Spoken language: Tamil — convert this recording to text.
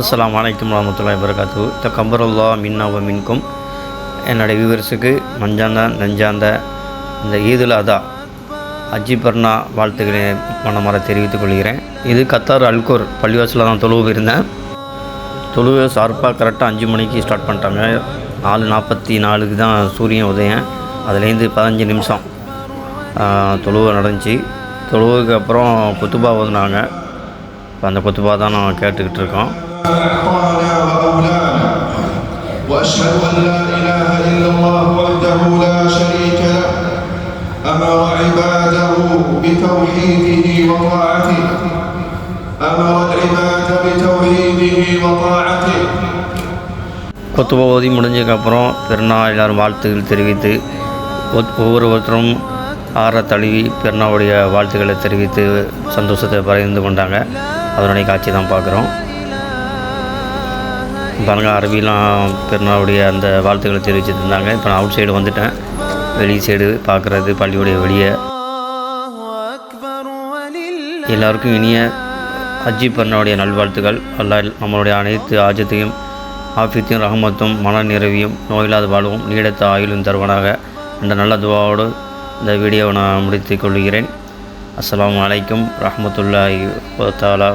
அஸ்லாம் வலைக்கம் வரமத்துல்லாஹி வரகாத்து தக்கம்பருல்லா மின்னாவ மின்கும். என்னுடைய வியூவர்ஸுக்கு மஞ்சாந்த நெஞ்சாந்த இந்த ஈதுல் அதா அஜி பர்னா வாழ்த்துக்களை மனமாற தெரிவித்துக் கொள்கிறேன். இது கத்தார் அல்கோர் பள்ளிவாசலில் தான் தொழுவு இருந்தேன் தொழுவை சார்பாக கரெக்டாக அஞ்சு மணிக்கு ஸ்டார்ட் பண்ணிட்டாங்க. நாலு நாற்பத்தி நாலுக்கு தான் சூரியன் உதயம். அதுலேருந்து பதினஞ்சு நிமிஷம் தொழுவை நடந்துச்சு. தொழுவுக்கு அப்புறம் குத்துபா ஓதுனாங்க. இப்போ அந்த குத்துபா தான் நான் கேட்டுக்கிட்டு இருக்கோம். أعطانا وأولانا وأشهد أن لا إله إلا الله وحده لا شريك له. أمر عباده بتوحيده وطاعته. أمر العباد بتوحيده وطاعته. கொத்துப முடிஞ்சதுக்கப்புறம் பெருநாள் எல்லோரும் வாழ்த்துக்கள் தெரிவித்து ஒவ்வொரு ஒருத்தரும் ஆற தழுவி பெருனாவுடைய வாழ்த்துக்களை தெரிவித்து சந்தோஷத்தை பகிர்ந்து கொண்டாங்க. அதனுடைய காட்சி தான் பார்க்குறோம். பழங்கா அரபிலாம் பெருநாளுடைய அந்த வாழ்த்துக்களை தெரிவிச்சிருந்தாங்க இருந்தாங்க. இப்போ நான் அவுட் சைடு வந்துட்டேன். வெளி சைடு பார்க்குறது பள்ளியுடைய வெளியே. எல்லாருக்கும் இனிய ஹஜ்ஜி பெருநாளுடைய நல்வாழ்த்துக்கள். அல்லா நம்மளுடைய அனைத்து ஆஜத்தையும் ஆஃபியத்தையும் ரஹமத்தும் மன நிறைவியும் நோயில்லாத வாழ்வும் நீடத்த ஆயுளும் தருவனாக. என்ற நல்ல துவாவோடு இந்த வீடியோவை நான் முடித்துக் கொள்கிறேன். அஸ்லாம் அலைக்கும் ரஹமத்துல்லாஹி தாலா தஆலா